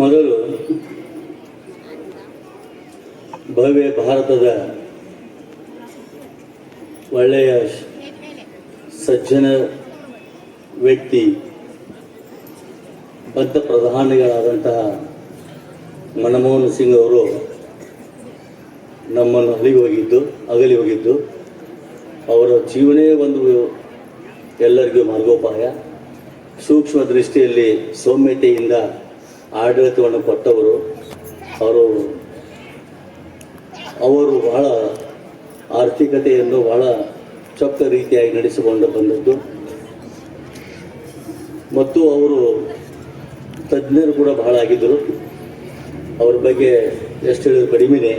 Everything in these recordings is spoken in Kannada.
ಮೊದಲು ಭವ್ಯ ಭಾರತದ ಒಳ್ಳೆಯ ಸಜ್ಜನ ವ್ಯಕ್ತಿ, ಬದ್ಧ ಪ್ರಧಾನಿಗಳಾದಂತಹ ಮನಮೋಹನ್ ಸಿಂಗ್ ಅವರು ನಮ್ಮನ್ನು ಅಗಲಿ ಹೋಗಿದ್ದು ಅಗಲಿ ಹೋಗಿದ್ದು. ಅವರ ಜೀವನೇ ಒಂದು ಎಲ್ಲರಿಗೂ ಮಾರ್ಗೋಪಾಯ. ಸೂಕ್ಷ್ಮ ದೃಷ್ಟಿಯಲ್ಲಿ ಸೌಮ್ಯತೆಯಿಂದ ಆಡಳಿತವನ್ನು ಕೊಟ್ಟವರು, ಅವರು ಅವರು ಬಹಳ ಆರ್ಥಿಕತೆಯನ್ನು ಬಹಳ ಚೊಕ್ಕ ರೀತಿಯಾಗಿ ನಡೆಸಿಕೊಂಡು ಬಂದದ್ದು. ಮತ್ತು ಅವರು ತಜ್ಞರು ಕೂಡ ಬಹಳ ಆಗಿದ್ದರು. ಅವ್ರ ಬಗ್ಗೆ ಎಷ್ಟು ಹೇಳಿದ್ರು ಕಡಿಮೆನೇ.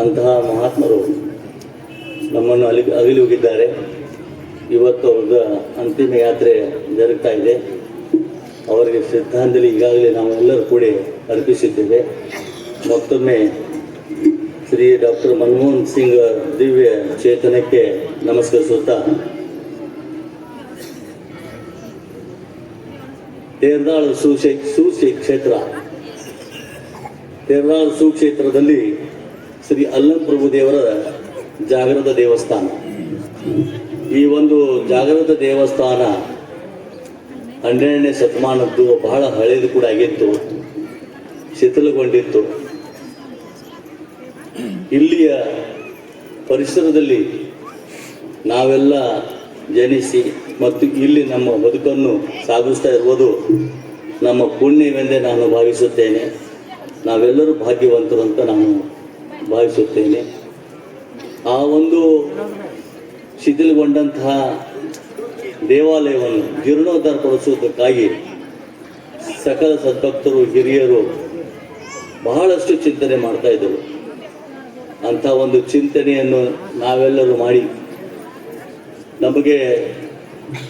ಅಂತಹ ಮಹಾತ್ಮರು ನಮ್ಮನ್ನು ಅಲಿ ಅಗಲಿ ಹೋಗಿದ್ದಾರೆ ಇವತ್ತು ಅವ್ರದ್ದು ಅಂತಿಮ ಯಾತ್ರೆ ಜರುಗ್ತಾ ಇದೆ. ಅವರಿಗೆ ಶ್ರದ್ಧಾಂಜಲಿ ಈಗಾಗಲೇ ನಾವೆಲ್ಲರೂ ಕೂಡಿ ಅರ್ಪಿಸಿದ್ದೇವೆ. ಮತ್ತೊಮ್ಮೆ ಶ್ರೀ ಡಾಕ್ಟರ್ ಮನಮೋಹನ್ ಸಿಂಗ್ ದಿವ್ಯ ಚೇತನಕ್ಕೆ ನಮಸ್ಕರಿಸುತ್ತಾ. ತೇರ್ದಾಳ ಸುಶೇ, ಸುಶಿ ಕ್ಷೇತ್ರ. ತೇರ್ದಾಳು ಸುಕ್ಷೇತ್ರದಲ್ಲಿ ಶ್ರೀ ಅಲ್ಲಂ ಪ್ರಭು ದೇವರ ಜಾಗೃತ ದೇವಸ್ಥಾನ. ಈ ಒಂದು ಜಾಗೃತ ದೇವಸ್ಥಾನ ಹನ್ನೆರಡನೇ ಶತಮಾನದ್ದು ಬಹಳ ಹಳೇದು ಕೂಡ ಆಗಿತ್ತು, ಶಿಥಿಲಗೊಂಡಿತ್ತು. ಇಲ್ಲಿಯ ಪರಿಸರದಲ್ಲಿ ನಾವೆಲ್ಲ ಜನಿಸಿ ಮತ್ತು ಇಲ್ಲಿ ನಮ್ಮ ಬದುಕನ್ನು ಸಾಗಿಸ್ತಾ ಇರುವುದು ನಮ್ಮ ಪುಣ್ಯವೆಂದೇ ನಾನು ಭಾವಿಸುತ್ತೇನೆ. ನಾವೆಲ್ಲರೂ ಭಾಗ್ಯವಂತರು ಅಂತ ನಾನು ಭಾವಿಸುತ್ತೇನೆ. ಆ ಒಂದು ಶಿಥಿಲಗೊಂಡಂತಹ ದೇವಾಲಯವನ್ನು ಜೀರ್ಣೋದ್ಧಾರಪಡಿಸುವುದಕ್ಕಾಗಿ ಸಕಲ ಸದ್ಭಕ್ತರು, ಹಿರಿಯರು ಬಹಳಷ್ಟು ಚಿಂತನೆ ಮಾಡ್ತಾ ಇದ್ದರು. ಅಂಥ ಒಂದು ಚಿಂತನೆಯನ್ನು ನಾವೆಲ್ಲರೂ ಮಾಡಿ ನಮಗೆ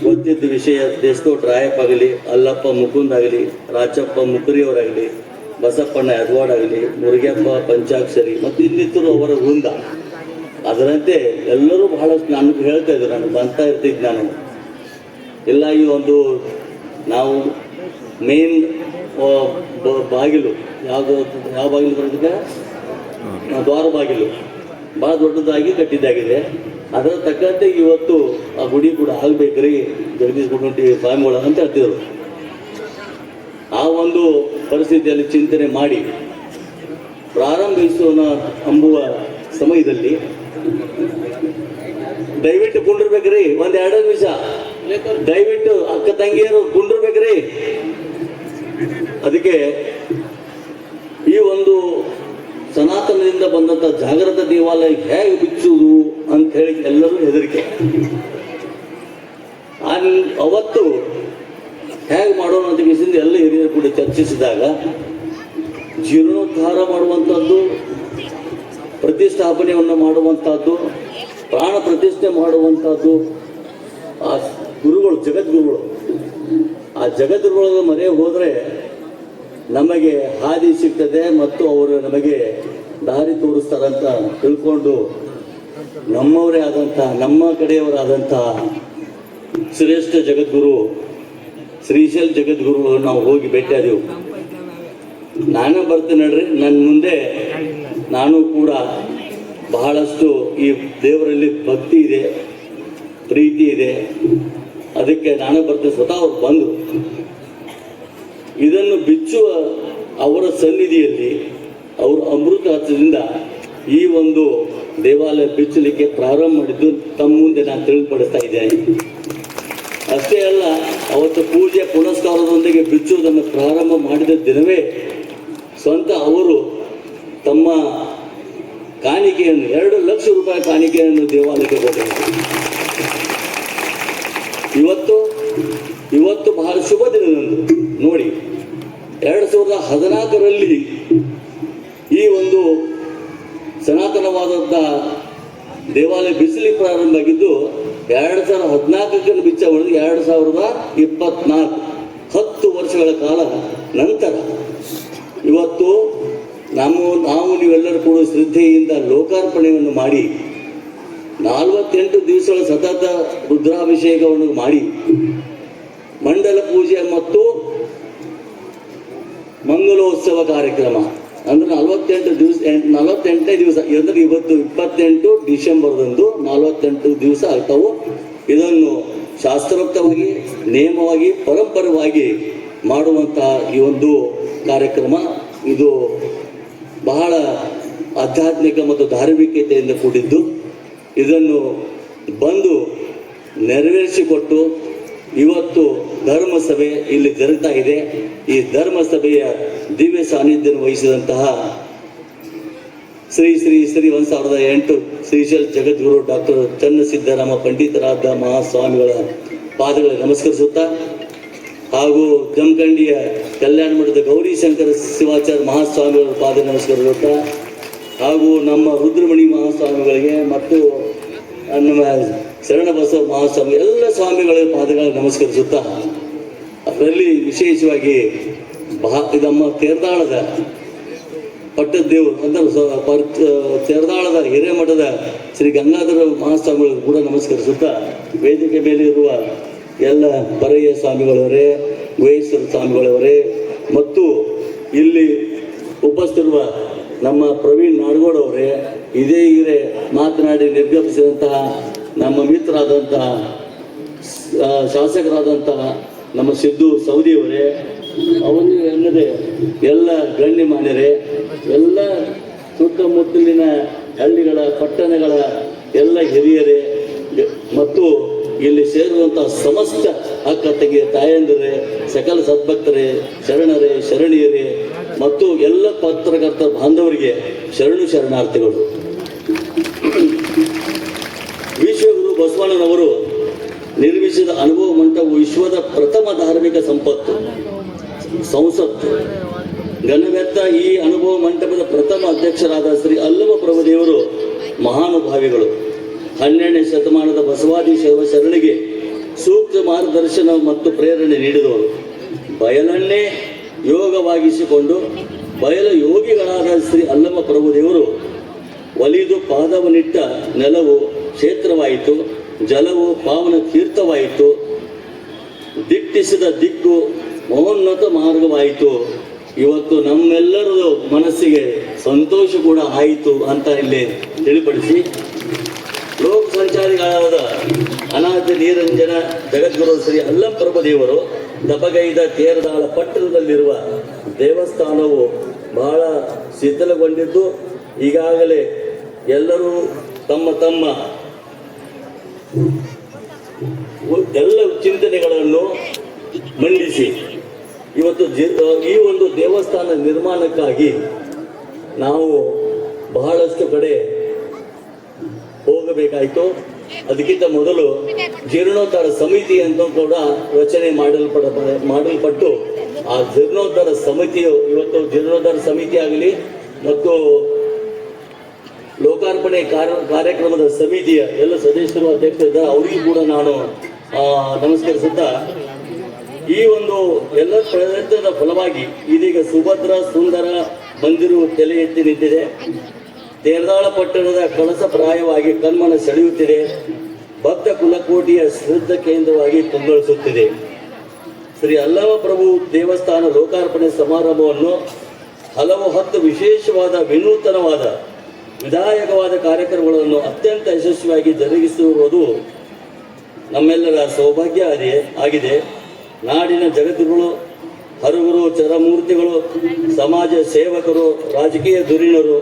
ಗೊತ್ತಿದ್ದ ವಿಷಯ, ದೇಶದೋಟ್ ರಾಯಪ್ಪ ಆಗಲಿ, ಅಲ್ಲಪ್ಪ ಮುಕುಂದ್ ಆಗಲಿ ರಾಚಪ್ಪ ಮುಕುರಿಯವರಾಗಲಿ, ಬಸಪ್ಪಣ್ಣ ಯದವಾಡ್ ಆಗಲಿ, ಮುರುಗಪ್ಪ ಪಂಚಾಕ್ಷರಿ ಮತ್ತು ಇನ್ನಿತರು ಅವರ ವೃಂದ. ಅದರಂತೆ ಎಲ್ಲರೂ ಬಹಳಷ್ಟು ನನಗೆ ಹೇಳ್ತಾ ಇದ್ರು, ನಾನು ಬಂತಾ ಇರ್ತಿದ್ದೆ ನಾನು. ಇಲ್ಲ ಈ ಒಂದು ನಾವು ಮೇನ್ ಬಾಗಿಲು, ಯಾವುದು, ಯಾವ ಬಾಗಿಲು ಬರೋದಕ್ಕೆ ದ್ವಾರ ಬಾಗಿಲು. ಭಾಳ ದೊಡ್ಡದಾಗಿ ಕಟ್ಟಿದ್ದಾಗಿದೆ. ಅದರ ತಕ್ಕಂತೆ ಇವತ್ತು ಆ ಗುಡಿ ಕೂಡ ಆಗಬೇಕ್ರಿ, ಜಗದೀಶ್ ಗುಡ್ಡಿ ಸ್ವಾಮಿಗಳ ಅಂತ ಹೇಳ್ತಿದ್ರು. ಆ ಒಂದು ಪರಿಸ್ಥಿತಿಯಲ್ಲಿ ಚಿಂತನೆ ಮಾಡಿ ಪ್ರಾರಂಭಿಸೋಣ ಅಂಬುವ ಸಮಯದಲ್ಲಿ ದಯವಿಟ್ಟು ಕುಂಡಿರ್ಬೇಕ್ರಿ ಒಂದು ಎರಡು ನಿಮಿಷ. ದಯವಿಟ್ಟು ಅಕ್ಕ ತಂಗಿಯರು ಕುಂಡಿರ್ಬೇಕ್ರಿ ಅದಕ್ಕೆ ಈ ಒಂದು ಸನಾತನದಿಂದ ಬಂದಂಥ ಜಾಗೃತ ದೇವಾಲಯ ಹೇಗೆ ಬಿಚ್ಚುವುದು ಅಂತ ಹೇಳಿ ಎಲ್ಲರೂ ಹೆದರಿಕೆ. ಅವತ್ತು ಹೇಗೆ ಮಾಡೋಣ ಅಂತ ವಿಷಯದಿಂದ ಎಲ್ಲ ಹಿರಿಯರು ಕೂಡ ಚರ್ಚಿಸಿದಾಗ ಜೀರ್ಣೋದ್ಧಾರ ಮಾಡುವಂಥದ್ದು ಪ್ರತಿಷ್ಠಾಪನೆಯನ್ನು ಮಾಡುವಂಥದ್ದು ಪ್ರಾಣ ಪ್ರತಿಷ್ಠೆ ಮಾಡುವಂಥದ್ದು ಗುರುಗಳು, ಜಗದ್ಗುರುಗಳು. ಆ ಜಗದ್ಗುರುಗಳ ಮನೆ ಹೋದರೆ ನಮಗೆ ಹಾದಿ ಸಿಗ್ತದೆ ಮತ್ತು ಅವರು ನಮಗೆ ದಾರಿ ತೋರಿಸ್ತಾರಂತ ತಿಳ್ಕೊಂಡು ನಮ್ಮವರೇ ಆದಂತಹ ನಮ್ಮ ಕಡೆಯವರಾದಂತಹ ಶ್ರೇಷ್ಠ ಜಗದ್ಗುರು, ಶ್ರೀಶೈಲ್ ಜಗದ್ಗುರು ನಾವು ಹೋಗಿ ಭೇಟಿಯಾದೆವು ನಾನೇ ಬರ್ತೇನೆ ನೋಡ್ರಿ ನನ್ನ ಮುಂದೆ ನಾನು ಕೂಡ ಬಹಳಷ್ಟು ಈ ದೇವರಲ್ಲಿ ಭಕ್ತಿ ಇದೆ, ಪ್ರೀತಿ ಇದೆ. ಅದಕ್ಕೆ ನಾನೇ ಬರ್ತೀನಿ. ಸ್ವತಃ ಅವ್ರು ಬಂದು ಇದನ್ನು ಬಿಚ್ಚುವ ಅವರ ಸನ್ನಿಧಿಯಲ್ಲಿ ಅವರು ಅಮೃತ ಹತ್ತದಿಂದ ಈ ಒಂದು ದೇವಾಲಯ ಬಿಚ್ಚಲಿಕ್ಕೆ ಪ್ರಾರಂಭ ಮಾಡಿದ್ದು ತಮ್ಮ ಮುಂದೆ ನಾನು ತಿಳಿದುಪಡಿಸ್ತಾ ಇದ್ದೇನೆ. ಅಷ್ಟೇ ಅಲ್ಲ, ಅವತ್ತು ಪೂಜೆ ಪುನಸ್ಕಾರದೊಂದಿಗೆ ಬಿಚ್ಚುವುದನ್ನು ಪ್ರಾರಂಭ ಮಾಡಿದ ದಿನವೇ ಸ್ವಂತ ಅವರು ತಮ್ಮ ಕಾಣಿಕೆಯನ್ನು, ಎರಡು ಲಕ್ಷ ರೂಪಾಯಿ ಕಾಣಿಕೆಯನ್ನು ದೇವಾಲಯಕ್ಕೆ ಕೊಟ್ಟಿದ್ದಾರೆ. ಇವತ್ತು ಇವತ್ತು ಬಹಳ ಶುಭ ದಿನದಂದು ನೋಡಿ, ಎರಡು ಸಾವಿರದ ಹದಿನಾಲ್ಕರಲ್ಲಿ ಈ ಒಂದು ಸನಾತನವಾದಂಥ ದೇವಾಲಯ ಬಿಸಿಲಿ ಪ್ರಾರಂಭ ಆಗಿದ್ದು, ಎರಡು ಸಾವಿರದ ಹದಿನಾಲ್ಕಕ್ಕೆ ಬಿಚ್ಚ ಉಳಿದು ಎರಡು ಸಾವಿರದ ಇಪ್ಪತ್ನಾಲ್ಕು, ಹತ್ತು ವರ್ಷಗಳ ಕಾಲ ನಂತರ ಇವತ್ತು ನಮ್ಮ, ನಾವು ನೀವೆಲ್ಲರೂ ಕೂಡ ಶ್ರದ್ಧೆಯಿಂದ ಲೋಕಾರ್ಪಣೆಯನ್ನು ಮಾಡಿ ನಲವತ್ತೆಂಟು ದಿವಸಗಳ ಸತತ ರುದ್ರಾಭಿಷೇಕವನ್ನು ಮಾಡಿ. ಮಂಡಲ ಪೂಜೆ ಮತ್ತು ಮಂಗಲೋತ್ಸವ ಕಾರ್ಯಕ್ರಮ. ಅಂದ್ರೆ ನಲವತ್ತೆಂಟು ದಿವಸ ನಲವತ್ತೆಂಟನೇ ದಿವಸ. ಅಂದ್ರೆ ಇವತ್ತು ಇಪ್ಪತ್ತೆಂಟು ಡಿಸೆಂಬರ್ದಂದು ನಲವತ್ತೆಂಟು ದಿವಸ ಆಗ್ತಾವು. ಇದನ್ನು ಶಾಸ್ತ್ರೋಕ್ತವಾಗಿ ನಿಯಮವಾಗಿ ಪರಂಪರವಾಗಿ ಮಾಡುವಂತಹ ಈ ಒಂದು ಕಾರ್ಯಕ್ರಮ. ಇದು ಬಹಳ ಆಧ್ಯಾತ್ಮಿಕ ಮತ್ತು ಧಾರ್ಮಿಕತೆಯಿಂದ ಕೂಡಿದ್ದು. ಇದನ್ನು ಬಂದು ನೆರವೇರಿಸಿಕೊಟ್ಟು ಇವತ್ತು ಧರ್ಮಸಭೆ ಇಲ್ಲಿ ಜರುಗ್ತಾ ಇದೆ. ಈ ಧರ್ಮಸಭೆಯ ದಿವ್ಯ ಸಾನ್ನಿಧ್ಯ ವಹಿಸಿದಂತಹ ಶ್ರೀ ಶ್ರೀ ಶ್ರೀ ಒಂದು ಸಾವಿರದ ಎಂಟು ಶ್ರೀಶೈಲ್ ಜಗದ್ಗುರು ಡಾಕ್ಟರ್ ಚನ್ನಸಿದ್ದರಾಮ ಪಂಡಿತರಾದ ಮಹಾಸ್ವಾಮಿಗಳ ಪಾದಗಳಿಗೆ ನಮಸ್ಕರಿಸುತ್ತಾ ಹಾಗೂ ಜಮಖಂಡಿಯ ಕಲ್ಯಾಣ ಮಠದ ಗೌರಿ ಶಂಕರ ಶಿವಾಚಾರ್ಯ ಮಹಾಸ್ವಾಮಿಗಳ ಪಾದ ನಮಸ್ಕರಿಸುತ್ತಾ ಹಾಗೂ ನಮ್ಮ ರುದ್ರಮಣಿ ಮಹಾಸ್ವಾಮಿಗಳಿಗೆ ಮತ್ತು ನಮ್ಮ ಶರಣಬಸವ ಮಹಾಸ್ವಾಮಿ ಎಲ್ಲ ಸ್ವಾಮಿಗಳ ಪಾದಗಳನ್ನು ನಮಸ್ಕರಿಸುತ್ತಾ ಅದರಲ್ಲಿ ವಿಶೇಷವಾಗಿ ಬಹ ನಮ್ಮ ತೇರ್ದಾಳದ ಪಟ್ಟದ್ದೇವ್ ಅಂದ್ರೆ ತೇರ್ದಾಳದ ಹಿರೇಮಠದ ಶ್ರೀ ಗಂಗಾಧರ ಮಹಾಸ್ವಾಮಿಗಳು ಕೂಡ ನಮಸ್ಕರಿಸುತ್ತಾ ವೇದಿಕೆ ಮೇಲೆ ಇರುವ ಎಲ್ಲ ಪರಯ್ಯ ಸ್ವಾಮಿಗಳವರೇ, ಗುಹೇಶ್ವರ ಸ್ವಾಮಿಗಳವರೇ, ಮತ್ತು ಇಲ್ಲಿ ಉಪಸ್ಥಿರುವ ನಮ್ಮ ಪ್ರವೀಣ್ ನಾಡಗೌಡ ಅವರೇ ಇದೇ ಹಿರೇ ಮಾತನಾಡಿ ನಿರ್ಗಮಿಸಿದಂತಹ ನಮ್ಮ ಮಿತ್ರರಾದಂತಹ ಶಾಸಕರಾದಂತಹ ನಮ್ಮ ಸಿದ್ದು ಸೌದಿಯವರೇ ಅವನು ಎನ್ನದೆ ಎಲ್ಲ ಗಣ್ಯಮಾನ್ಯರೇ ಎಲ್ಲ ಸುತ್ತಮುತ್ತಲಿನ ಹಳ್ಳಿಗಳ ಪಟ್ಟಣಗಳ ಎಲ್ಲ ಹಿರಿಯರೇ, ಮತ್ತು ಇಲ್ಲಿ ಸೇರುವಂತಹ ಸಮಸ್ತ ಅಕ್ಕ ತಂಗಿ ತಾಯಂದಿರೇ, ಸಕಲ ಸದ್ಭಕ್ತರೇ, ಶರಣರೇ, ಶರಣಿಯರೇ, ಮತ್ತು ಎಲ್ಲ ಪತ್ರಕರ್ತ ಬಾಂಧವರಿಗೆ ಶರಣು ಶರಣಾರ್ಥಿಗಳು. ಬಸವಣ್ಣನವರು ನಿರ್ಮಿಸಿದ ಅನುಭವ ಮಂಟಪವು ವಿಶ್ವದ ಪ್ರಥಮ ಧಾರ್ಮಿಕ ಸಂಪತ್ತು, ಸಂಸತ್ತು. ಘನವೆತ್ತ ಈ ಅನುಭವ ಮಂಟಪದ ಪ್ರಥಮ ಅಧ್ಯಕ್ಷರಾದ ಶ್ರೀ ಅಲ್ಲಮ ಪ್ರಭುದೇವರು ಮಹಾನುಭಾವಿಗಳು. ಹನ್ನೆರಡನೇ ಶತಮಾನದ ಬಸವಾದಿ ಶೈವ ಶರಣಿಗೆ ಸೂಕ್ತ ಮಾರ್ಗದರ್ಶನ ಮತ್ತು ಪ್ರೇರಣೆ ನೀಡಿದವರು. ಬಯಲನ್ನೇ ಯೋಗವಾಗಿಸಿಕೊಂಡು ಬಯಲ ಯೋಗಿಗಳಾದ ಶ್ರೀ ಅಲ್ಲಮ ಪ್ರಭುದೇವರು ಒಲಿದು ಪಾದವನಿಟ್ಟ ನೆಲವು ಕ್ಷೇತ್ರವಾಯಿತು, ಜಲವು ಪಾವನ ತೀರ್ಥವಾಯಿತು, ದಿಟ್ಟಿಸಿದ ದಿಕ್ಕು ಮಹೋನ್ನತ ಮಾರ್ಗವಾಯಿತು. ಇವತ್ತು ನಮ್ಮೆಲ್ಲರದು ಮನಸ್ಸಿಗೆ ಸಂತೋಷ ಕೂಡ ಆಯಿತು ಅಂತ ಇಲ್ಲಿ ತಿಳಿಪಡಿಸಿ. ಲೋಕ ಸಂಚಾರಿಗಳಾದ ಅನಾಥ ನಿರಂಜನ ಜಗದ್ಗುರು ಶ್ರೀ ದೇವರು ದಪಗೈದ ತೇರದಾಳ ಪಟ್ಟಣದಲ್ಲಿರುವ ದೇವಸ್ಥಾನವು ಬಹಳ ಶಿಥಿಲಗೊಂಡಿದ್ದು, ಈಗಾಗಲೇ ಎಲ್ಲರೂ ತಮ್ಮ ತಮ್ಮ ಎಲ್ಲ ಚಿಂತನೆಗಳನ್ನು ಮಂಡಿಸಿ. ಇವತ್ತು ಈ ಒಂದು ದೇವಸ್ಥಾನ ನಿರ್ಮಾಣಕ್ಕಾಗಿ ನಾವು ಬಹಳಷ್ಟು ಕಡೆ ಹೋಗಬೇಕಾಯಿತು. ಅದಕ್ಕಿಂತ ಮೊದಲು ಜೀರ್ಣೋದ್ಧಾರ ಸಮಿತಿ ಅಂತ ಕೂಡ ರಚನೆ ಮಾಡಲ್ಪಡ, ಮಾಡಲ್ಪಟ್ಟು ಆ ಜೀರ್ಣೋದ್ಧಾರ ಸಮಿತಿಯು ಇವತ್ತು ಜೀರ್ಣೋದ್ಧಾರ ಸಮಿತಿ ಆಗಲಿ ಮತ್ತು ಲೋಕಾರ್ಪಣೆ ಕಾರ್ಯ ಕಾರ್ಯಕ್ರಮದ ಸಮಿತಿಯ ಎಲ್ಲ ಸದಸ್ಯರು ಅಧ್ಯಕ್ಷರಿದ್ದಾರೆ ಅವರಿಗೂ ಕೂಡ ನಾನು ನಮಸ್ಕರಿಸುತ್ತಾ. ಈ ಒಂದು ಎಲ್ಲ ಪ್ರಯತ್ನದ ಫಲವಾಗಿ ಇದೀಗ ಸುಭದ್ರ, ಸುಂದರ ಮಂದಿರು ತಲೆ ಎತ್ತಿ ನಿಂತಿದೆ. ತೇರದಾಳ ಪಟ್ಟಣದ ಕಳಸ ಪ್ರಾಯವಾಗಿ ಕಣ್ಮನ ಸೆಳೆಯುತ್ತಿದೆ. ಭಕ್ತ ಕುಲಕೋಟಿಯ ಶ್ರದ್ಧ ಕೇಂದ್ರವಾಗಿ ಕಂಗೊಳಿಸುತ್ತಿದೆ ಶ್ರೀ ಅಲ್ಲಮ ಪ್ರಭು ದೇವಸ್ಥಾನ ಲೋಕಾರ್ಪಣೆ ಸಮಾರಂಭವನ್ನು ಹಲವು ಹತ್ತು ವಿಶೇಷವಾದ ವಿನೂತನವಾದ ವಿಧಾಯಕವಾದ ಕಾರ್ಯಕ್ರಮಗಳನ್ನು ಅತ್ಯಂತ ಯಶಸ್ವಿಯಾಗಿ ಜರುಗಿಸಿರುವುದು ನಮ್ಮೆಲ್ಲರ ಸೌಭಾಗ್ಯ ಅದೇ ಆಗಿದೆ. ನಾಡಿನ ಜಗತ್ತುಗಳು ಹರುಗರು, ಚರಮೂರ್ತಿಗಳು, ಸಮಾಜ ಸೇವಕರು, ರಾಜಕೀಯ ಧುರೀಣರು,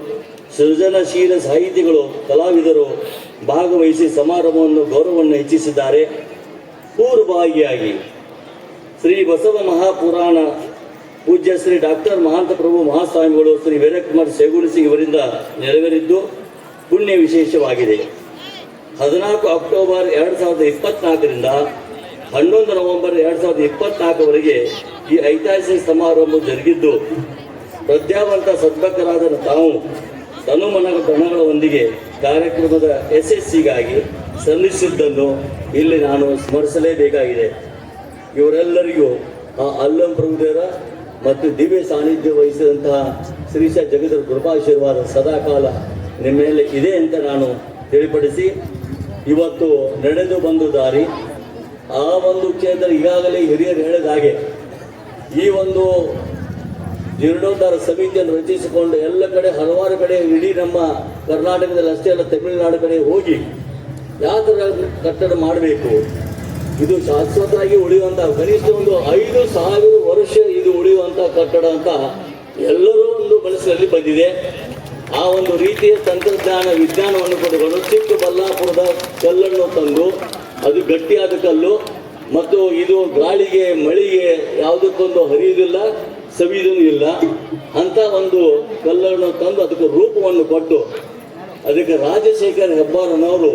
ಸೃಜನಶೀಲ ಸಾಹಿತಿಗಳು, ಕಲಾವಿದರು ಭಾಗವಹಿಸಿ ಸಮಾರಂಭವನ್ನು ಗೌರವವನ್ನು ಹೆಚ್ಚಿಸಿದ್ದಾರೆ. ಪೂರ್ವಭಾಗಿಯಾಗಿ ಶ್ರೀ ಬಸವ ಮಹಾಪುರಾಣ ಪೂಜ್ಯ ಶ್ರೀ ಡಾಕ್ಟರ್ ಮಹಾಂತ ಪ್ರಭು ಮಹಾಸ್ವಾಮಿಗಳು ಶ್ರೀ ವೀರಕುಮಾರ್ ಸೇಗುಣಿಸಿ ಇವರಿಂದ ನೆರವೇರಿದ್ದು ಪುಣ್ಯ ವಿಶೇಷವಾಗಿದೆ. ಹದಿನಾಲ್ಕು ಅಕ್ಟೋಬರ್ ಎರಡು ಸಾವಿರದ ಇಪ್ಪತ್ನಾಲ್ಕರಿಂದ ಹನ್ನೊಂದು ನವೆಂಬರ್ ಎರಡು ಸಾವಿರದ ಇಪ್ಪತ್ನಾಲ್ಕವರೆಗೆ ಈ ಐತಿಹಾಸಿಕ ಸಮಾರಂಭ ಜರುಗಿದ್ದು, ಪ್ರಜ್ಞಾವಂತ ಸದ್ಭಕ್ತರಾದ ತಾವು ತನುಮನ ಗಣಗಳೊಂದಿಗೆ ಕಾರ್ಯಕ್ರಮದ ಯಶಸ್ಸಿಗಾಗಿ ಸಲ್ಲಿಸಿದ್ದನ್ನು ಇಲ್ಲಿ ನಾನು ಸ್ಮರಿಸಲೇಬೇಕಾಗಿದೆ. ಇವರೆಲ್ಲರಿಗೂ ಆ ಅಲ್ಲಂ ಪ್ರಭುದೇವರ ಮತ್ತು ದಿವ್ಯ ಸಾನ್ನಿಧ್ಯ ವಹಿಸಿದಂತಹ ಶ್ರೀಶ ಜಗದ್ರ ಕೃಪಾಶೀರ್ವಾದ ಸದಾಕಾಲ ನಿಮ್ಮ ಮೇಲೆ ಇದೆ ಅಂತ ನಾನು ತಿಳಿಪಡಿಸಿ, ಇವತ್ತು ನಡೆದು ಬಂದು ದಾರಿ, ಆ ಒಂದು ಕ್ಷೇತ್ರ ಈಗಾಗಲೇ ಹಿರಿಯರು ಹೇಳಿದ ಹಾಗೆ, ಈ ಒಂದು ಜೀರ್ಣೋದ್ಧಾರ ಸಮಿತಿಯನ್ನು ರಚಿಸಿಕೊಂಡು ಎಲ್ಲ ಕಡೆ, ಹಲವಾರು ಕಡೆ, ಇಡೀ ನಮ್ಮ ಕರ್ನಾಟಕದಲ್ಲಿ ಅಷ್ಟೇ ಅಲ್ಲ, ತಮಿಳುನಾಡು ಕಡೆ ಹೋಗಿ ಯಾವ ಥರ ಕಟ್ಟಡ ಮಾಡಬೇಕು. ಇದು ಶಾಶ್ವತವಾಗಿ ಉಳಿಯುವಂತ ಕನಿಷ್ಠ ಒಂದು ಐದು ಸಾವಿರ ವರ್ಷ ಇದು ಉಳಿಯುವಂತ ಕಟ್ಟಡ ಅಂತ ಎಲ್ಲರೂ ಒಂದು ಮನಸ್ಸಿನಲ್ಲಿ ಬಂದಿದೆ. ಆ ಒಂದು ರೀತಿಯ ತಂತ್ರಜ್ಞಾನ, ವಿಜ್ಞಾನವನ್ನು ಪಡೆದುಕೊಂಡು ಚಿಕ್ಕಬಳ್ಳಾಪುರದ ಕಲ್ಲನ್ನು ತಂದು ಅದು ಗಟ್ಟಿಯಾದ ಕಲ್ಲು ಮತ್ತು ಇದು ಗಾಳಿಗೆ, ಮಳೆಗೆ ಯಾವುದಕ್ಕೊಂದು ಹರಿಯುವುದಿಲ್ಲ, ಸವಿಯುವುದೂ ಇಲ್ಲ. ಅಂತ ಒಂದು ಕಲ್ಲನ್ನು ತಂದು ಅದಕ್ಕೆ ರೂಪವನ್ನು ಕೊಟ್ಟು ಅದಕ್ಕೆ ರಾಜಶೇಖರ್ ಹೆಬ್ಬಾರನವರು,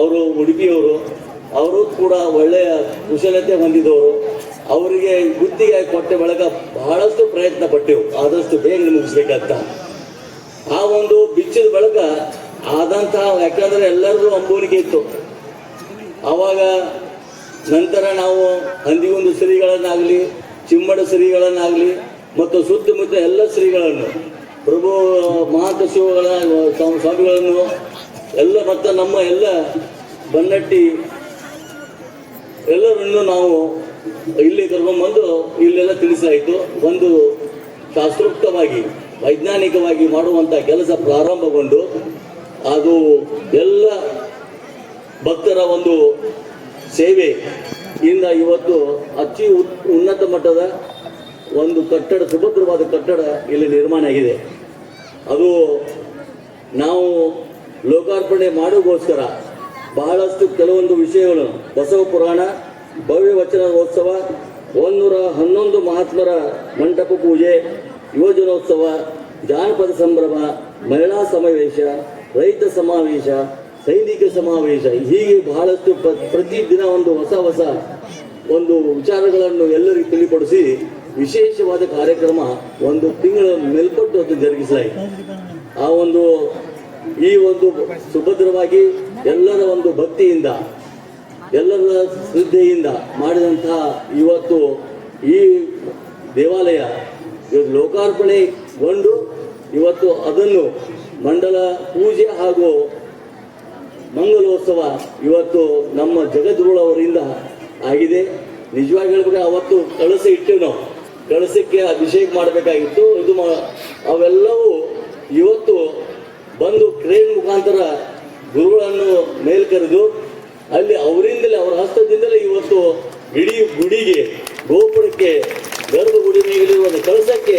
ಅವರು ಉಡುಪಿಯವರು ಅವರು ಕೂಡ ಒಳ್ಳೆಯ ಕುಶಲತೆ ಹೊಂದಿದವರು. ಅವರಿಗೆ ಗುತ್ತಿಗೆ ಕೊಟ್ಟ ಬಳಿಕ ಬಹಳಷ್ಟು ಪ್ರಯತ್ನ ಪಟ್ಟೆವು. ಆದಷ್ಟು ಬೇಗ ಮುಗಿಸ್ಬೇಕಂತ. ಆ ಒಂದು ಬಿಚ್ಚಿದ ಬಳಿಕ ಆದಂತಹ ಯಾಕಂದ್ರೆ ಎಲ್ಲರಿಗೂ ಅಂಬೋಲಿಗೆ ಇತ್ತು. ಆವಾಗ ನಂತರ ನಾವು ಹಂದಿಗುಂದು ಶ್ರೀಗಳನ್ನಾಗಲಿ ಚಿಮ್ಮಡ ಶ್ರೀಗಳನ್ನಾಗಲಿ, ಮತ್ತು ಸುತ್ತಮುತ್ತ ಎಲ್ಲ ಶ್ರೀಗಳನ್ನು, ಪ್ರಭು ಮಹಾಂತ ಶಿವಗಳ ಸ್ವಾಮಿ- ಸ್ವಾಮಿಗಳನ್ನು, ಎಲ್ಲ ಮತ್ತು ನಮ್ಮ ಎಲ್ಲ ಬನ್ನಟ್ಟಿ ಎಲ್ಲರನ್ನು ನಾವು ಇಲ್ಲಿ ಕರ್ಕೊಂಡ್ಬಂದು ಇಲ್ಲೆಲ್ಲ ತಿಳಿಸಲಾಯಿತು ಒಂದು ಶಾಸ್ತ್ರೋಕ್ತವಾಗಿ, ವೈಜ್ಞಾನಿಕವಾಗಿ ಮಾಡುವಂಥ ಕೆಲಸ ಪ್ರಾರಂಭಗೊಂಡು, ಅದು ಎಲ್ಲ ಭಕ್ತರ ಒಂದು ಸೇವೆ. ಇಂದ ಇವತ್ತು ಅತಿ ಉನ್ನತ ಮಟ್ಟದ ಒಂದು ಕಟ್ಟಡ, ಸುಭದ್ರವಾದ ಕಟ್ಟಡ ಇಲ್ಲಿ ನಿರ್ಮಾಣ ಆಗಿದೆ. ಅದು ನಾವು ಲೋಕಾರ್ಪಣೆ ಮಾಡೋಗೋಸ್ಕರ ಬಹಳಷ್ಟು ಕೆಲವೊಂದು ವಿಷಯಗಳು. ಬಸವ ಪುರಾಣ, ಭವ್ಯ ವಚನೋತ್ಸವ ಒಂದೂರ ಹನ್ನೊಂದು ಮಹಾತ್ಮರ ಮಂಟಪ ಪೂಜೆ, ಯುವಜನೋತ್ಸವ, ಜಾನಪದ ಸಂಭ್ರಮ, ಮಹಿಳಾ ಸಮಾವೇಶ, ರೈತ ಸಮಾವೇಶ, ಸೈನಿಕ ಸಮಾವೇಶ. ಹೀಗೆ ಬಹಳಷ್ಟು ಪ್ರ- ಪ್ರತಿದಿನ ಒಂದು ಹೊಸ ಹೊಸ ಒಂದು ವಿಚಾರಗಳನ್ನು ಎಲ್ಲರಿಗೂ ತಿಳಿಪಡಿಸಿ ವಿಶೇಷವಾದ ಕಾರ್ಯಕ್ರಮ ಒಂದು ತಿಂಗಳ ಮೇಲ್ಪಟ್ಟು ಅದು ಜರುಗಿಸಲಾಯಿತು. ಆ ಒಂದು ಈ ಒಂದು ಸುಭದ್ರವಾಗಿ ಎಲ್ಲರ ಒಂದು ಭಕ್ತಿಯಿಂದ, ಎಲ್ಲರ ಶ್ರದ್ಧೆಯಿಂದ ಮಾಡಿದಂತಹ ಇವತ್ತು ಈ ದೇವಾಲಯ ಲೋಕಾರ್ಪಣೆಗೊಂಡು ಇವತ್ತು ಅದನ್ನು ಮಂಡಲ ಪೂಜೆ ಹಾಗೂ ಮಂಗಲೋತ್ಸವ ಇವತ್ತು ನಮ್ಮ ಜಗದ್ಗುರು ಅವರಿಂದ ಆಗಿದೆ. ನಿಜವಾಗಿ ಹೇಳ್ಬೇಕು ಅವತ್ತು ಕಳಸ ಇಟ್ಟನು ಕಳಸಕ್ಕೆ ಅಭಿಷೇಕ ಮಾಡಬೇಕಾಗಿತ್ತು. ಇದು ಅವೆಲ್ಲವೂ ಇವತ್ತು ಬಂದು ಕ್ರೇನ್ ಮುಖಾಂತರ ಗುರುಗಳನ್ನು ಮೇಲ್ಕರೆದು ಅಲ್ಲಿ ಅವರಿಂದಲೇ, ಅವರ ಹಸ್ತದಿಂದಲೇ ಇವತ್ತು ಇಡೀ ಗುಡಿಗೆ, ಗೋಪುರಕ್ಕೆ ಗರ್ಭಗುಡಿ ಮೇಲಿರುವ ಒಂದು ಕಳಸಕ್ಕೆ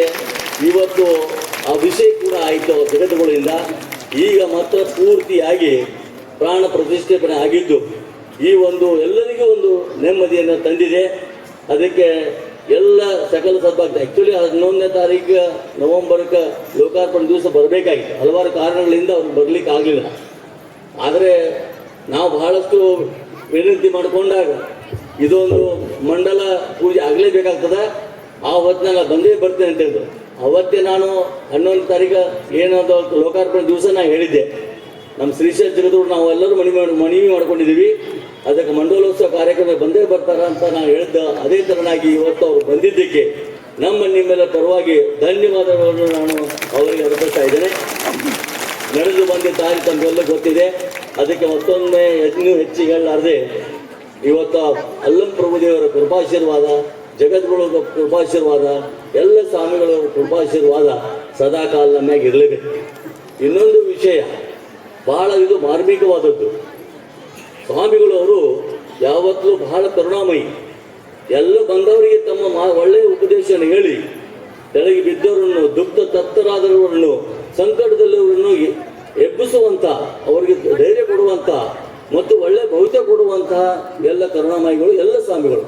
ಇವತ್ತು ಅಭಿಷೇಕ ಕೂಡ ಆಯಿತು ಜಗತ್ತುಗಳಿಂದ. ಈಗ ಮಾತ್ರ ಪೂರ್ತಿಯಾಗಿ ಪ್ರಾಣ ಪ್ರತಿಷ್ಠಾಪನೆ ಆಗಿದ್ದು, ಈ ಒಂದು ಎಲ್ಲರಿಗೂ ಒಂದು ನೆಮ್ಮದಿಯನ್ನು ತಂದಿದೆ. ಅದಕ್ಕೆ ಎಲ್ಲ ಸಕಲ ಸದ್ಭಕ್ತ ಆ್ಯಕ್ಚುಲಿ ಹನ್ನೊಂದನೇ ತಾರೀಕು ನವಂಬರ್ಗೆ ಲೋಕಾರ್ಪಣೆ ದಿವಸ ಬರಬೇಕಾಗಿತ್ತು. ಹಲವಾರು ಕಾರಣಗಳಿಂದ ಅವ್ರು ಬರಲಿಕ್ಕೆ ಆಗಲಿಲ್ಲ. ಆದರೆ ನಾವು ಬಹಳಷ್ಟು ವಿನಂತಿ ಮಾಡಿಕೊಂಡಾಗ ಇದೊಂದು ಮಂಡಲ ಪೂಜೆ ಆಗಲೇಬೇಕಾಗ್ತದೆ. ಆ ಹೊತ್ತಿನಾಗ ಬಂದೇ ಬರ್ತೇನೆ ಅಂತ ಹೇಳಿದ್ರು. ಅವತ್ತೇ ನಾನು ಹನ್ನೊಂದು ತಾರೀಕು ಏನಾದ ಲೋಕಾರ್ಪಣೆ ದಿವಸ ನಾನು ಹೇಳಿದ್ದೆ. ನಮ್ಮ ಶ್ರೀಶೈಲ ಜಗದೂರು ನಾವು ಎಲ್ಲರೂ ಮನವಿ ಮಾಡಿ, ಮನವಿ ಮಾಡ್ಕೊಂಡಿದ್ದೀವಿ. ಅದಕ್ಕೆ ಮಂಡಲೋತ್ಸವ ಕಾರ್ಯಕ್ರಮ ಬಂದೇ ಬರ್ತಾರ ಅಂತ ನಾನು ಹೇಳಿದ್ದ ಅದೇ ತರನಾಗಿ ಇವತ್ತು ಅವರು ಬಂದಿದ್ದಕ್ಕೆ ನಮ್ಮ ನಿಮ್ಮೆಲ್ಲ ಪರವಾಗಿ ಧನ್ಯವಾದಗಳನ್ನು ನಾನು ಅವರಿಗೆ ಅರ್ಪಿಸ್ತಾ ಇದ್ದೇನೆ. ನಡೆದು ಬಂದ ದಾರಿ ತಮಗೆಲ್ಲ ಗೊತ್ತಿದೆ. ಅದಕ್ಕೆ ಮತ್ತೊಮ್ಮೆ ಇನ್ನೂ ಹೆಚ್ಚಿಗೆ ಹೇಳಲಾರದೆ, ಇವತ್ತು ಅಲ್ಲಂ ಪ್ರಭುದೇವರ ಕೃಪಾಶೀರ್ವಾದ ಜಗದ್ಗುರು ಕೃಪಾಶೀರ್ವಾದ, ಎಲ್ಲ ಸ್ವಾಮಿಗಳ ಕೃಪಾಶೀರ್ವಾದ ಸದಾ ಕಾಲ ನಮ್ಮ ಮ್ಯಾಗ ಇರಲೇಬೇಕು. ಇನ್ನೊಂದು ವಿಷಯ, ಬಹಳ ಇದು ಮಾರ್ಮಿಕವಾದದ್ದು. ಅವರು ಯಾವತ್ತೂ ಬಹಳ ಕರುಣಾಮಯಿ. ಎಲ್ಲ ಬಂದವರಿಗೆ ತಮ್ಮ ಮಾ ಒಳ್ಳೆಯ ಉಪದೇಶನ ಹೇಳಿ, ಕೆಳಗೆ ಬಿದ್ದವರನ್ನು ದುಃಖ ತಪ್ತರಾದವರನ್ನು ಸಂಕಟದಲ್ಲಿವರನ್ನು ಎಬ್ಬಿಸುವಂತ, ಅವರಿಗೆ ಧೈರ್ಯ ಕೊಡುವಂತ ಮತ್ತು ಒಳ್ಳೆ ಭವಿಷ್ಯ ಕೊಡುವಂತಹ ಎಲ್ಲ ಕರುಣಾಮಯಿಗಳು, ಎಲ್ಲ ಸ್ವಾಮಿಗಳು.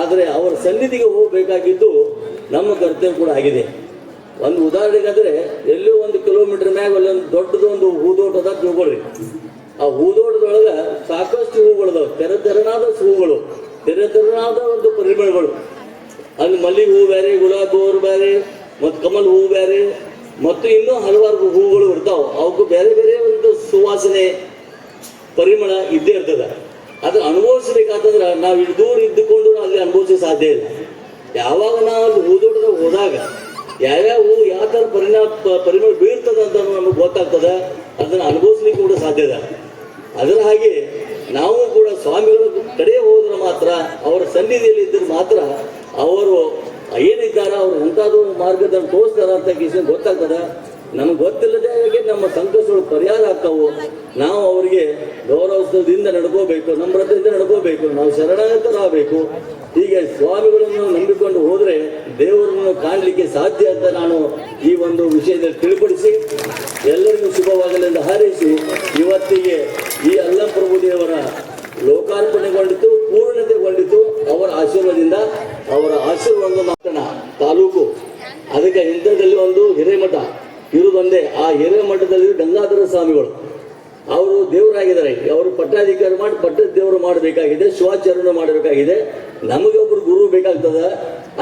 ಆದರೆ ಅವರ ಸನ್ನಿಧಿಗೆ ಹೋಗಬೇಕಾಗಿದ್ದು ನಮ್ಮ ಕರ್ತವ್ಯ ಕೂಡ ಆಗಿದೆ. ಒಂದು ಉದಾಹರಣೆಗಾದ್ರೆ, ಎಲ್ಲೋ ಒಂದು ಕಿಲೋಮೀಟರ್ ಮ್ಯಾಗ ಅಲ್ಲೊಂದು ದೊಡ್ಡದೊಂದು ಹೂದೋಟದ ತಿಳ್ಕೊಳ್ರಿ ಆ ಹೂದೋಟದೊಳಗೆ ಸಾಕಷ್ಟು ಹೂಗಳದಾವ ತೆರೆ ತೆರನಾದ ಹೂಗಳು ತೆರೆ ತೆರನಾದ ಒಂದು ಪರಿಮಳಗಳು. ಅಲ್ಲಿ ಮಲ್ಲಿಗೆ ಹೂ ಬೇರೆ ಗುಲಾಬಿ ಹೂವು ಬೇರೆ ಮತ್ತು ಕಮಲ್ ಹೂ ಬೇರೆ ಮತ್ತು ಇನ್ನೂ ಹಲವಾರು ಹೂಗಳು ಇರ್ತಾವ. ಅವಕ್ಕೂ ಬೇರೆ ಬೇರೆ ಒಂದು ಸುವಾಸನೆ, ಪರಿಮಳ ಇದ್ದೇ ಇರ್ತದ. ಅದು ಅನುಭವಿಸಬೇಕಾದ್ರೆ ನಾವು ಇಲ್ಲಿ ದೂರ ಇದ್ದುಕೊಂಡು ಅಲ್ಲಿ ಅನುಭವಿಸೋ ಸಾಧ್ಯ ಇಲ್ಲ. ಯಾವಾಗ ನಾವು ಅಲ್ಲಿ ಹೂದೋಟದಾಗ ಹೋದಾಗ, ಯಾವ್ಯಾವ ಹೂ ಯಾವ ಥರ ಪರಿಣಾಮ, ಪರಿಮಳ ಬೀರ್ತದೆ ಅಂತ ನಮಗೆ ಗೊತ್ತಾಗ್ತದೆ. ಅದನ್ನು ಅನುಭವಿಸ್ಲಿಕ್ಕೆ ಕೂಡ ಸಾಧ್ಯ ಇದೆ. ಅದರ ಹಾಗೆ ನಾವು ಕೂಡ ಸ್ವಾಮಿಗಳ ಕಡೆ ಹೋದ್ರೆ ಮಾತ್ರ, ಅವರ ಸನ್ನಿಧಿಯಲ್ಲಿ ಇದ್ದರೆ ಮಾತ್ರ ಅವರು ಏನಿದ್ದಾರ, ಅವ್ರು ಉಂಟಾದ ಮಾರ್ಗದಲ್ಲಿ ತೋರಿಸ್ತಾರ ಅಂತ ಕೇಸ ಗೊತ್ತಾಗ್ತದ. ನಮ್ಗೆ ಗೊತ್ತಿಲ್ಲದೆ ನಮ್ಮ ಸಂಕಷ್ಟಗಳು ಪರಿಹಾರ ಆಗ್ತಾವು. ನಾವು ಅವರಿಗೆ ಗೌರವದಿಂದ ನಡ್ಕೋಬೇಕು ನಮ್ರತೆಯಿಂದ ನಡ್ಕೋಬೇಕು, ನಾವು ಶರಣಾಗತರಾಗಬೇಕು ಹೀಗೆ ಸ್ವಾಮಿಗಳನ್ನು ನಂಬಿಕೊಂಡು ಹೋದ್ರೆ ದೇವರನ್ನು ಕಾಣಲಿಕ್ಕೆ ಸಾಧ್ಯ ಅಂತ ನಾನು ಈ ಒಂದು ವಿಷಯದಲ್ಲಿ ತಿಳಿಪಡಿಸಿ, ಎಲ್ಲರಿಗೂ ಶುಭವಾಗಲೆಂದು ಹಾರೈಸಿ, ಇವತ್ತಿಗೆ ಈ ಅಲ್ಲಂಪ್ರಭು ದೇವರ ಲೋಕಾರ್ಪಣೆಗೊಂಡಿತು, ಪೂರ್ಣತೆಗೊಂಡಿತು ಅವರ ಆಶೀರ್ವಾದದಿಂದ. ಅವರ ಆಶೀರ್ವಾದ ಮಾತ್ರ ತಾಲೂಕು. ಅದಕ್ಕೆ ಇಂಥದ್ದಲ್ಲಿ ಒಂದು ಹಿರೇಮಠ ಇರುವುದೊಂದೇ ಆ ಹಿರೇಮಠದಲ್ಲಿ ಗಂಗಾಧರ ಸ್ವಾಮಿಗಳು. ಅವರು ದೇವರಾಗಿದ್ದಾರೆ. ಅವರು ಪಟ್ಟಾಧಿಕಾರ ಮಾಡಿ ಪಟ್ಟದ ದೇವರು ಮಾಡಬೇಕಾಗಿದೆ ಶಿವಾಚರಣ ಮಾಡಬೇಕಾಗಿದೆ ನಮಗೆ ಒಬ್ಬರು ಗುರು ಬೇಕಾಗ್ತದೆ.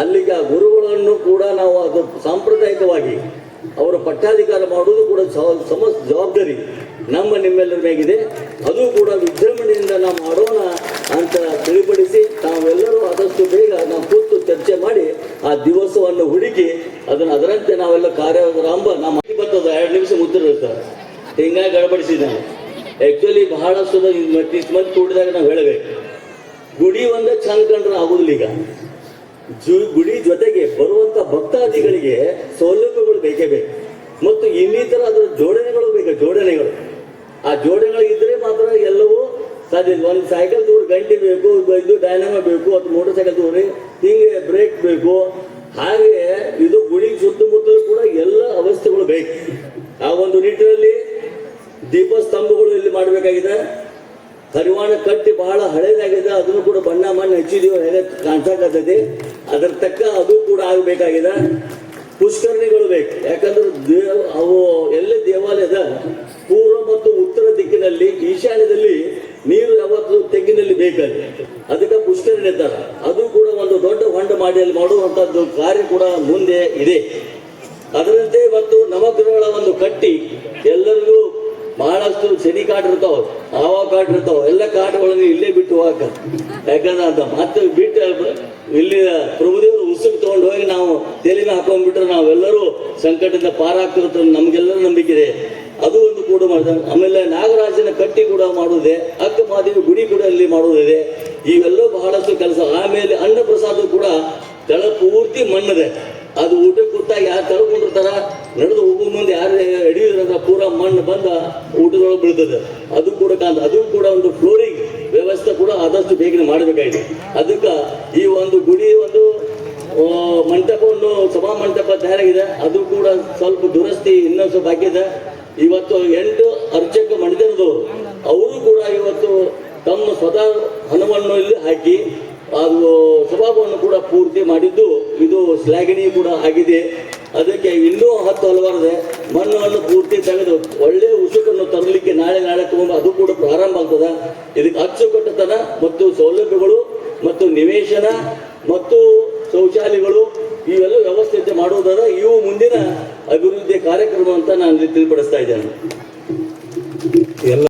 ಅಲ್ಲಿಗೆ ಆ ಗುರುಗಳನ್ನು ಕೂಡ ನಾವು ಅದು ಸಾಂಪ್ರದಾಯಿಕವಾಗಿ ಅವರ ಪಟ್ಟಾಧಿಕಾರ ಮಾಡುವುದು ಕೂಡ ಸಮ ಜವಾಬ್ದಾರಿ. ನಮ್ಮ ನಿಮ್ಮೆಲ್ಲರ ಮೇಗಿದೆ. ಅದು ಕೂಡ ವಿಜೃಂಭಣೆಯಿಂದ ನಾವು ಮಾಡೋಣ ಅಂತ ತಿಳಿಪಡಿಸಿ ತಾವೆಲ್ಲರೂ ಆದಷ್ಟು ಬೇಗ ನಾವು ಕೂತು ಚರ್ಚೆ ಮಾಡಿ ಆ ದಿವಸವನ್ನು ಹುಡುಕಿ ಅದನ್ನು ಅದರಂತೆ ನಾವೆಲ್ಲ ಕಾರ್ಯಕ್ರಮ ನಮ್ಮ ಬರ್ತದ ಎರಡು ನಿಮಿಷ ಮುತ್ತಿರ್ತಾರೆ ಹಿಂಗಾಗಿ ಗಡಬಡಿಸಿದ್ದಾನೆ ಆಕ್ಚುಲಿ ಬಹಳಷ್ಟು ಮಂದಿ ಕೂಡಿದಾಗ ನಾವು ಹೇಳಬೇಕು. ಗುಡಿ ಒಂದೇ ಚಂದ ಕಂಡ್ರೆ ಆಗುದಿಲ್ಲ ಈಗ. ಜು- ಗುಡಿ ಜೊತೆಗೆ ಬರುವಂತ ಭಕ್ತಾದಿಗಳಿಗೆ ಸೌಲಭ್ಯಗಳು ಬೇಕೇ ಬೇಕು. ಮತ್ತು ಇನ್ನಿತರ ಅದರ ಜೋಡಣೆಗಳು ಬೇಕು, ಜೋಡಣೆಗಳು. ಆ ಜೋಡಿಗಳು ಇದ್ರೆ ಮಾತ್ರ ಎಲ್ಲವೂ ಸಾಧ್ಯ ಒಂದು ಸೈಕಲ್ ದೂರ ಗಂಟೆ ಬೇಕು ಇದು ಡೈನಮ ಬೇಕು, ಅಥವಾ ಮೋಟರ್ ಸೈಕಲ್ ತೋರಿ ಹಿಂಗೆ ಬ್ರೇಕ್ ಬೇಕು. ಹಾಗೆ ಇದು ಗುಡಿ ಸುತ್ತಮುತ್ತಲೂ ಕೂಡ ಎಲ್ಲ ಅವಸ್ಥೆಗಳು ಬೇಕು. ಆ ಒಂದು ನಿಟ್ಟಿನಲ್ಲಿ ದೀಪಸ್ತಂಭಗಳು ಇಲ್ಲಿ ಮಾಡಬೇಕಾಗಿದೆ. ಕರಿವಾಣ ಕಟ್ಟಿ ಬಹಳ ಹಳೇದಾಗಿದೆ. ಅದನ್ನು ಕೂಡ ಬಣ್ಣ ಮಣ್ಣು ಹಚ್ಚಿದೀವಿ ಹೇಗೆ ಕಾಣಿಸಕತ್ತೈತಿ ಅದ್ರ ತಕ್ಕ ಅದು ಕೂಡ ಆಗಬೇಕಾಗಿದೆ. ಪುಷ್ಕರಣಿಗಳು ಬೇಕು. ಯಾಕಂದ್ರೆ ದೇವ, ಅವು ಎಲ್ಲ ದೇವಾಲಯದ ಪೂರ್ವ ಮತ್ತು ಉತ್ತರ ದಿಕ್ಕಿನಲ್ಲಿ, ಈಶಾನ್ಯದಲ್ಲಿ ನೀರು ಯಾವತ್ತು ತೆಂಗಿನಲ್ಲಿ ಬೇಕಾಗಿ ಅದಕ್ಕೆ ಪುಷ್ಕರಣಿ ಇರ್ತಾರ ಅದು ಕೂಡ ಒಂದು ದೊಡ್ಡ ಹೊಂಡ ಮಾಡಿ ಅಲ್ಲಿ ಮಾಡುವಂತದ್ದು ಕಾರ್ಯ ಕೂಡ ಮುಂದೆ ಇದೆ. ಅದರಂತೆ ಇವತ್ತು ನವಗ್ರಹಗಳ ಒಂದು ಕಟ್ಟಿ ಎಲ್ಲರಿಗೂ ಬಹಳಷ್ಟು ಶನಿ ಕಾಟ ಇರ್ತಾವ ಆವ ಕಾಟ ಇರ್ತಾವ, ಎಲ್ಲ ಕಾಟಗಳನ್ನು ಇಲ್ಲೇ ಬಿಟ್ಟು ಹೋಗಕ. ಯಾಕಂದ್ರೆ ಅಂತ ಮತ್ತೆ ಬಿಟ್ಟು, ಇಲ್ಲಿ ಪ್ರಭುದೇವರು ಉಸುಕ್ ತಗೊಂಡು ಹೋಗಿ ನಾವು ತೆಲಿನ ಹಾಕೊಂಡ್ಬಿಟ್ರೆ ನಾವೆಲ್ಲರೂ ಸಂಕಟದಿಂದ ಪಾರಾಗ್ತಿರುತ್ತೆ ನಮ್ಗೆಲ್ಲರ ನಂಬಿಕೆ ಇದೆ. ಅದು ಒಂದು ಕೂಡ ಮಾಡ್ತಾರೆ ಆಮೇಲೆ ನಾಗರಾಜನ ಕಟ್ಟಿ ಕೂಡ ಮಾಡುವುದೇ ಅಕ್ಕ ಮಾದೇವಿ ಗುಡಿ ಕೂಡ ಇಲ್ಲಿ ಮಾಡುವುದಿದೆ. ಇವೆಲ್ಲವೂ ಬಹಳಷ್ಟು ಕೆಲಸ. ಆಮೇಲೆ ಅನ್ನ ಪ್ರಸಾದ ಕೂಡ ತಳ ಪೂರ್ತಿ ಮಣ್ಣದೆ. ಅದು ಊಟಕ್ಕೆ ಕೂತಾಗ ಯಾರು ತಳ್ಕೊಂಡಿರ್ತಾರ? ನಡೆದು ಹೋಗೋ ಮುಂದೆ ಯಾರು ಹಿಡಿಯೋದ್ರಂತ ಪೂರ ಮಣ್ಣು ಬಂದ ಊಟದೊಳಗೆ ಬೀಳ್ತದೆ. ಅದು ಕೂಡ ಕಾಂತ, ಅದು ಕೂಡ ಒಂದು ಫ್ಲೋರಿಂಗ್ ವ್ಯವಸ್ಥೆ ಕೂಡ ಆದಷ್ಟು ಬೇಗನೆ ಮಾಡಬೇಕಾಗಿದೆ. ಅದಕ್ಕೆ ಈ ಒಂದು ಗುಡಿ ಒಂದು ಮಂಟಪವನ್ನು ಸಭಾ ಮಂಟಪ ತಯಾರಾಗಿದೆ. ಅದು ಕೂಡ ಸ್ವಲ್ಪ ದುರಸ್ತಿ ಇನ್ನೊಂದು ಸ್ವಲ್ಪ ಆಗಿದೆ ಇವತ್ತು ಎಂಟು ಅರ್ಚಕ ಮಂದಿರದವರು, ಅವರು ಕೂಡ ಇವತ್ತು ತಮ್ಮ ಸ್ವತಃ ಹಣವನ್ನು ಇಲ್ಲಿ ಹಾಕಿ ಅದು ಸ್ವಭಾವವನ್ನು ಕೂಡ ಪೂರ್ತಿ ಮಾಡಿದ್ದು, ಇದು ಶ್ಲಾಘನೀಯ ಕೂಡ ಆಗಿದೆ. ಅದಕ್ಕೆ ಇನ್ನೂ ಹತ್ತು ಹಲವಾರದೆ ಮಣ್ಣನ್ನು ಪೂರ್ತಿ ತೆಗೆದು ಒಳ್ಳೆಯ ಉಸುಕನ್ನು ತರಲಿಕ್ಕೆ ನಾಳೆ ನಾಳೆ ತಗೊಂಡು ಅದು ಕೂಡ ಪ್ರಾರಂಭ ಆಗ್ತದೆ. ಇದಕ್ಕೆ ಅಚ್ಚುಕಟ್ಟತನ ಮತ್ತು ಸೌಲಭ್ಯಗಳು ಮತ್ತು ನಿವೇಶನ ಮತ್ತು ಶೌಚಾಲಯಗಳು ಇವೆಲ್ಲ ವ್ಯವಸ್ಥೆ ಮಾಡುವುದರ ಇವು ಮುಂದಿನ ಅಭಿವೃದ್ಧಿ ಕಾರ್ಯಕ್ರಮ ಅಂತ ನಾನು ತಿಳಿಪಡಿಸ್ತಾ ಇದ್ದೇನೆ.